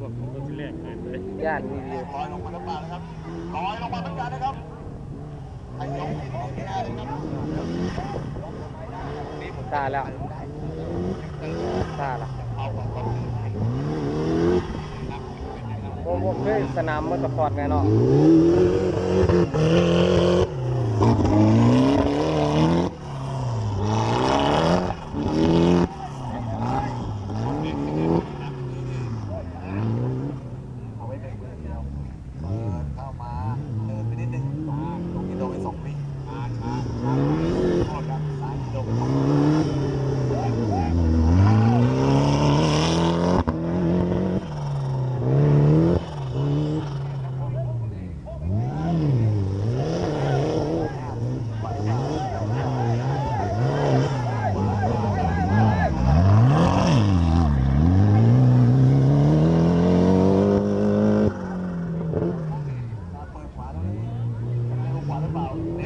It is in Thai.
พวกผมก็ไม่แรงเลยเลยย่านมีอยู่ลอยลงมาแล้วเปล่านะครับลอยลงมาเหมือนกันนะครับไอ้ยกที่แค่เลยครับตาแล้วตาละเอาของคนอื่นผมผมเคยสนามมอเตอร์คอร์ดไงเนาะ about.